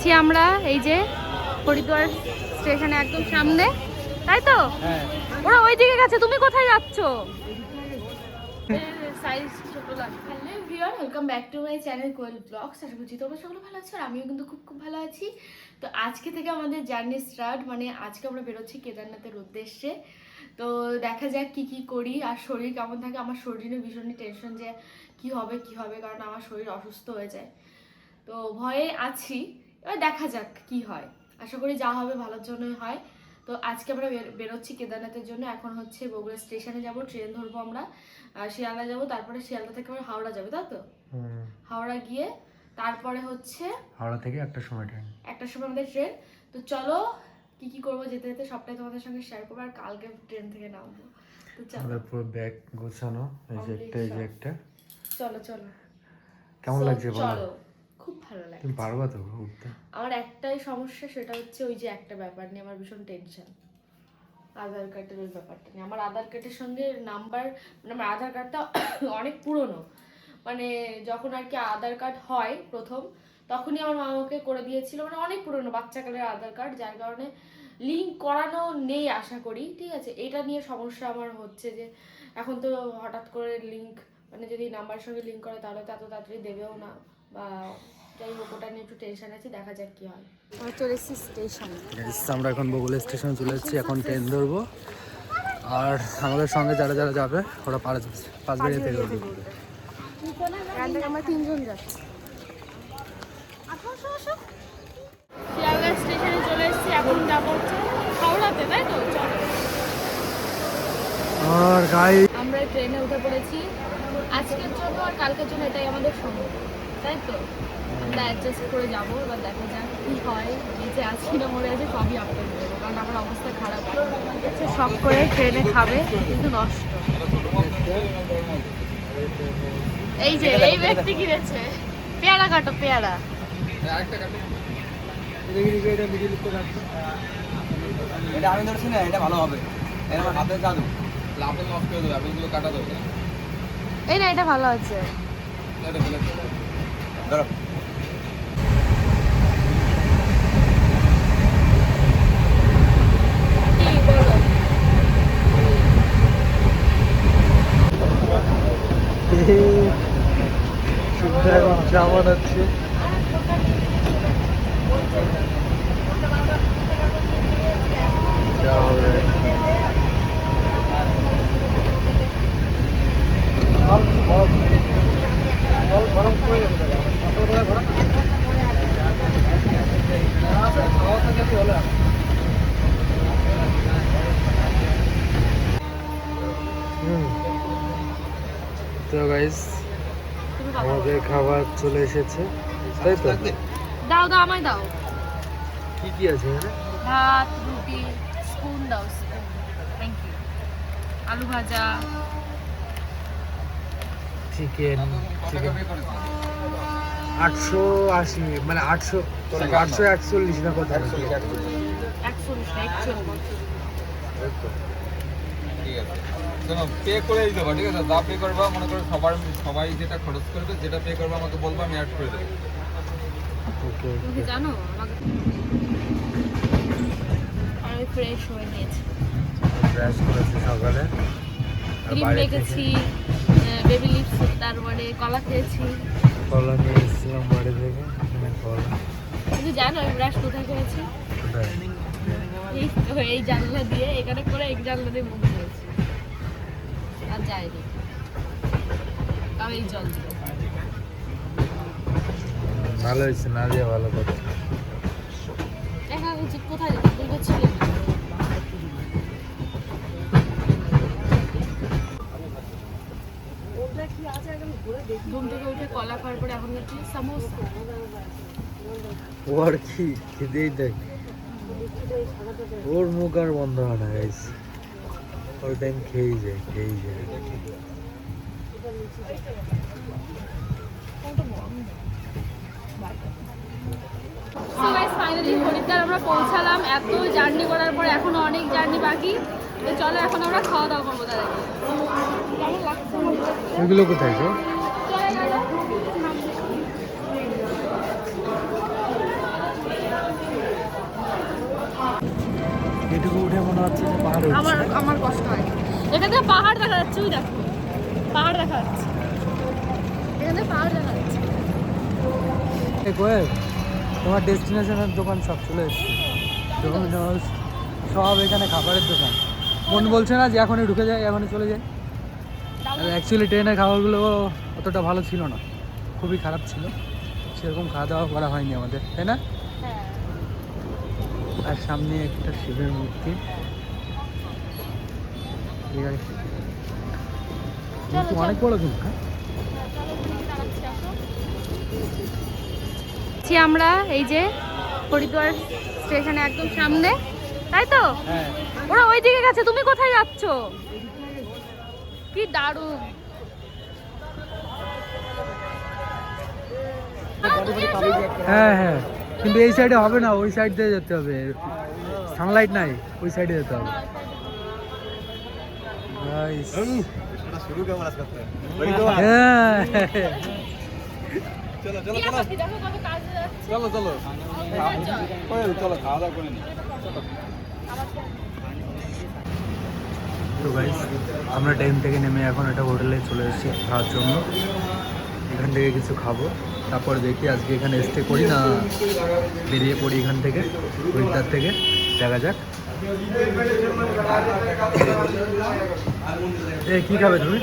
আছি আমরা এই যে হরিদ্বার স্টেশনে একদম সামনে তাই তো? হ্যাঁ। ওরা ওই দিকে গেছে তুমি কোথায় যাচ্ছ? সাইজ ছোট welcome back to my channel Koyel vlogs আশা করছি তোমরা সকলে ভালো আছো আর আমিও কিন্তু খুব খুব ভালো আছি। তো আজকে থেকে আমাদের জার্নি স্টার্ট মানে আজকে আমরা বেরোচ্ছি কেদারনাথের উদ্দেশ্যে। তো দেখা যাক কি কি করি আর শরীর কেমন থাকে। আমার শরীরে ভীষণই টেনশন যে কি হবে কি হবে কারণ আমার শরীর অসুস্থ হয়ে যায়। তো ভয়ে আছি। এবার দেখা যাক কি হয়। আশা করি যা হবে ভালোর জন্যই হয়। তো আজকে আমরা বেরোচ্ছি কেদারনাথের জন্য। এখন হচ্ছে বগুড়া স্টেশনে যাব ট্রেন ধরবো আমরা। শিয়ালদা যাব তারপরে শিয়ালদা থেকে আবার হাওড়া যাবে তাই তো? হাওড়া গিয়ে তারপরে হচ্ছে হাওড়া থেকে একটা সময় ট্রেন। একটার সময় আমাদের ট্রেন। তো চলো কি কি করব যেতে যেতে সবটাই তোমাদের সঙ্গে শেয়ার করব আর কালকে ট্রেন থেকে নামবো। তো চলো। আমাদের পুরো ব্যাগ গোছানো এই যে একটা এই যে একটা। চলো চলো। কেমন লাগছে বলো? চলো। খুব ভালো লাগে তুমি পারবা তো উঠতে আমার একটাই সমস্যা সেটা হচ্ছে ওই যে একটা ব্যাপার নিয়ে আমার ভীষণ টেনশন আধার কার্ডের ওই ব্যাপারটা নিয়ে। আমার আধার কার্ডের সঙ্গে নাম্বার মানে আমার আধার কার্ডটা অনেক পুরনো। মানে যখন আর কি আধার কার্ড হয় প্রথম তখনই আমার মা আমাকে করে দিয়েছিল। মানে অনেক পুরনো বাচ্চাকালের আধার কার্ড যার কারণে লিঙ্ক করানো নেই আশা করি ঠিক আছে? এটা নিয়ে সমস্যা আমার হচ্ছে যে এখন তো হঠাৎ করে লিঙ্ক মানে যদি নাম্বারের সঙ্গে লিঙ্ক করে তাহলে তো এত তাড়াতাড়ি দেবেও না। বা যাই হোক ওটা নিয়ে একটু টেনশন আছে দেখা যাক কি হয়। আমরা চলে এসেছি স্টেশনে আমরা এখন বগুলা স্টেশনে চলে এসেছি এখন ট্রেন ধরবো। আর আমাদের সঙ্গে যারা যারা যাবে ওরা পাঁচ পাঁচ বেরিয়ে থেকে আমরা তিনজন যাচ্ছি। শিয়ালদা স্টেশনে চলে এসেছি এখন যাব হাওড়াতে তাই তো? আর গাই আমরা ট্রেনে উঠে পড়েছি। আজকের জন্য আর কালকের জন্য এটাই আমাদের সময়। তাই তো? আমরা অ্যাডজাস্ট করে যাব এবার দেখা যাক কি হয়। বেঁচে আছি না মরে আছে সবই আপলোড দেবো কারণ আমার অবস্থা খারাপ। সব করে ট্রেনে খাবে কিন্তু নষ্ট। এই যে এই ব্যক্তি কিনেছে। পেয়ারা কাটো পেয়ারা। এটা আমি ধরছি না এটা ভালো হবে। এটা আমার হাতের জাদু। যাবে আপেলগুলো কাটা দেবে এই না এটা ভালো আছে। ধরো কি বলো এখন চা বানাচ্ছে চা হবে হুম। তো গাইস আমাদের খাবার চলে এসেছে। তাই তো? দাও দাও আমায় দাও। কি কি আছে এখানে? ভাত রুটি স্পুন দাও স্পুন। থ্যাংক ইউ আলু ভাজা। চিকেন চিকেন আটশো আশি মানে আটশো আটশো একচল্লিশ না কত? একচল্লিশ আছে শোনো পে করে দিতে পারো ঠিক আছে? যা পে করবা মনে করো সবার সবাই যেটা খরচ করবে যেটা পে করবে আমাকে বলব আমি অ্যাড করে দেবো। ওকে তুমি জানো? আমাকে আমি ফ্রেশ হয়ে নিয়েছি। ব্রাশ করেছি সকালে। আর ক্রিম বাইরে বেবি লিপস তারপরে কলা খেয়েছি। কলা নিয়ে এসেছিলাম বাড়ি থেকে এখানে কলা। তুমি জানো আমি ব্রাশ কোথায় করেছি? কোথায়? এই জানলা দিয়ে এখানে করে এক জানলা দিয়ে মুখ যায়নি তাও এই জল ভালো হয়েছে না দিয়ে ভালো কথা দেখা কোথায় না। ঘুম থেকে উঠে কলা খাওয়ার পরে এখন হচ্ছে সামোসা। ও কি খেতেই দেখ ওর মুখ আর বন্ধ হয় না গাইস ওই টাইম খেয়েই যায় খেয়েই যায়। ফাইনালি হরিদ্বার আমরা পৌঁছালাম। এত জার্নি করার পর এখন অনেক জার্নি বাকি। তো চলো এখন আমরা খাওয়া দাওয়া করব দাদা এটুকু উঠে মনে হচ্ছে আমার আমার কষ্ট হয়। এখান পাহাড় দেখা যাচ্ছে ওই দেখো। পাহাড় দেখা যাচ্ছে। এখান পাহাড় দেখা যাচ্ছে। এ কোয়েল তোমার ডেস্টিনেশনের দোকান সব চলে এসছে। সব এখানে খাবারের দোকান। মন বলছে না যে এখনই ঢুকে যায় এখনই চলে যায়। অ্যাকচুয়ালি ট্রেনের খাবারগুলো অতটা ভালো ছিল না। খুবই খারাপ ছিল। সেরকম খাওয়া দাওয়া করা হয়নি আমাদের তাই না? হ্যাঁ। আর সামনে একটা শিবের মূর্তি। ঠিক আছে অনেক বড় হ্যাঁ আমরা এই যে হরিদ্বার স্টেশনে একদম সামনে তাই তো? হ্যাঁ। ওরা ওই দিকে গেছে তুমি কোথায় যাচ্ছ? কি দারুণ। হ্যাঁ হ্যাঁ কিন্তু এই সাইডে হবে না ওই সাইড দিয়ে যেতে হবে। সানলাইট নাই ওই সাইডে যেতে হবে। Guys. শুরু কেমন আজ করতে হ্যাঁ চলো চলো টিয়া পাখি দেখো কত কাজে যাচ্ছে চলো চলো ওই চলো খাওয়া দাওয়া করে নি তো গাইস আমরা টাইম থেকে নেমে এখন একটা হোটেলে চলে এসেছি খাওয়ার জন্য। এখান থেকে কিছু খাব। তারপর দেখি আজকে এখানে স্টে করি না বেরিয়ে পড়ি এখান থেকে হরিদ্বার থেকে। দেখা যাক। কি খাবে তুমি?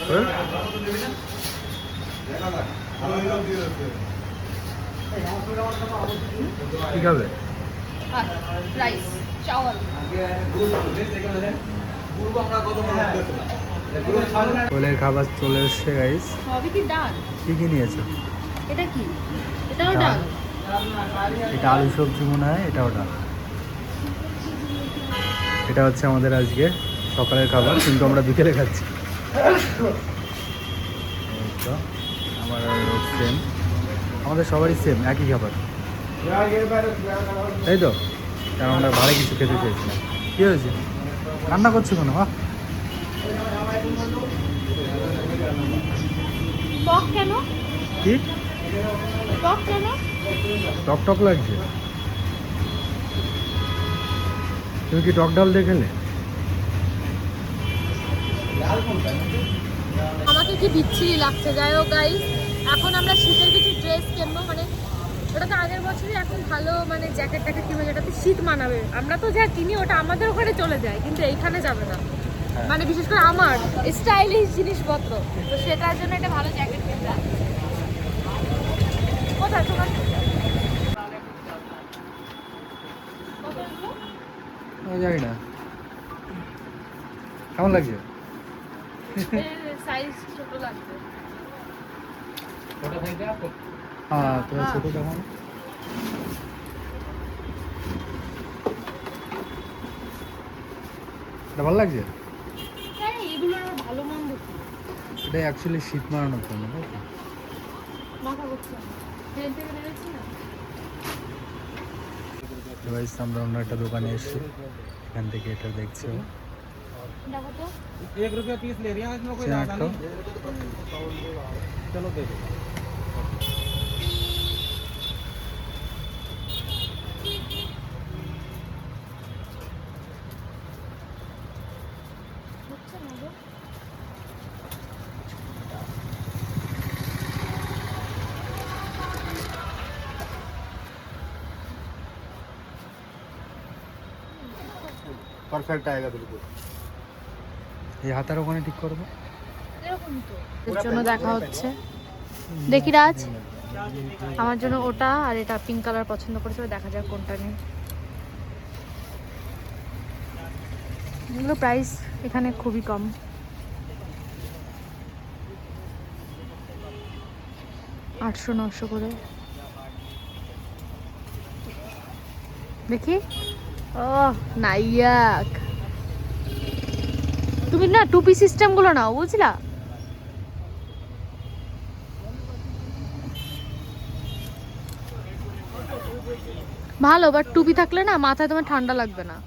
বল? কি খাবে? রাইস চাওয়াল। হোটেলের খাবার চলে এসছে গাইস কি ডাল? কি কি নিয়েছো? এটা কি? এটাও ডাল। ডাল। এটা আলু সবজি মনে হয় এটা ওটা এটা হচ্ছে আমাদের আজকে সকালের খাবার কিন্তু আমরা বিকেলে খাচ্ছি। আমার সেম আমাদের সবারই সেম একই খাবার। তাই তো কারণ আমরা ভালো কিছু খেতে চেয়েছিলাম। কী হয়েছে? রান্না করছ কেন বাহ টক কেন? কি? টক কেন? টক টক লাগছে। তুমি কি টক ডাল দেখেলে আমাকে কি বিচ্ছিরি লাগছে? যাই হোক গাইস এখন আমরা শীতের কিছু ড্রেস কিনবো মানে ওটা তো আগের বছরই এখন ভালো মানে জ্যাকেট ট্যাকেট কিনবো যেটাতে শীত মানাবে। আমরা তো যা কিনি ওটা আমাদের ওখানে চলে যায় কিন্তু এইখানে যাবে না। মানে বিশেষ করে আমার স্টাইলিশ জিনিসপত্র। তো সেটার জন্য একটা ভালো জ্যাকেট কিনতে কোথায় তোমার কত এগুলো? আমি জানি না। কেমন লাগছে? সাইজ ছোট লাগবে। হ্যাঁ তোমার হ্যাঁ। ছোট কেমন? এটা ভালো লাগছে? হ্যাঁ? এটা অ্যাকচুয়ালি শীত মারানোর জন্য তাই তো? মাথা করছে তো guys, আমরা অন্য একটা দোকানে এসেছি এখান থেকে এটা দেখছো দেখো তো एक रुपया पीस ले रही हैं इसमें कोई চেন ज्यादा আটটা नहीं चलो दे दो হচ্ছে না গো परफेक्ट आएगा बिल्कुल এই হাতার ওখানে ঠিক করবো এরকমই তো এর জন্য দেখা হচ্ছে দেখি রাজ আমার জন্য ওটা আর এটা পিঙ্ক কালার পছন্দ করেছে এবার দেখা যাক কোনটা নেই এগুলো প্রাইস এখানে খুবই কম আটশো নশো করে দেখি ও নাইয়াক তুমি না টুপি সিস্টেমগুলো নাও বুঝলা ভালো বাট টুপি থাকলে না মাথায় তোমার ঠান্ডা লাগবে না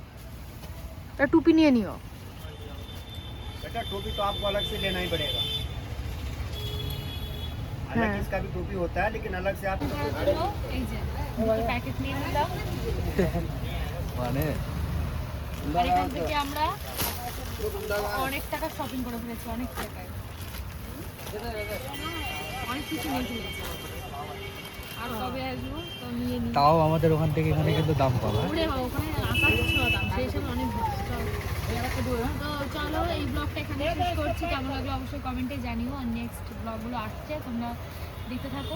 একটা টুপি নিয়ে নিও बेटा टोपी तो आपको अलग से लेना ही पड़ेगा हाँ। अलग इसका भी टोपी होता है लेकिन अलग से आप প্যাকেট নিয়ে নিলাম মানে আর এখান থেকে আমরা অনেক টাকা শপিং করে ফেলেছি অনেক টাকায়। অনেক কিছু নিয়ে ফেলেছি। আর কবে আসব তো নিয়ে নিই। তাও আমাদের ওখান থেকে এখানে কিন্তু দাম কম হ্যাঁ? ওরে বাবা, ওখানে আকাশ ছোঁয়া দাম সেই হিসাবে অনেক ভালো। তো চলো এই ব্লগটা এখানে শেষ করছি। কেমন লাগল অবশ্যই কমেন্টে জানিও। আর নেক্সট ব্লগগুলো আসছে তোমরা দেখতে থাকো।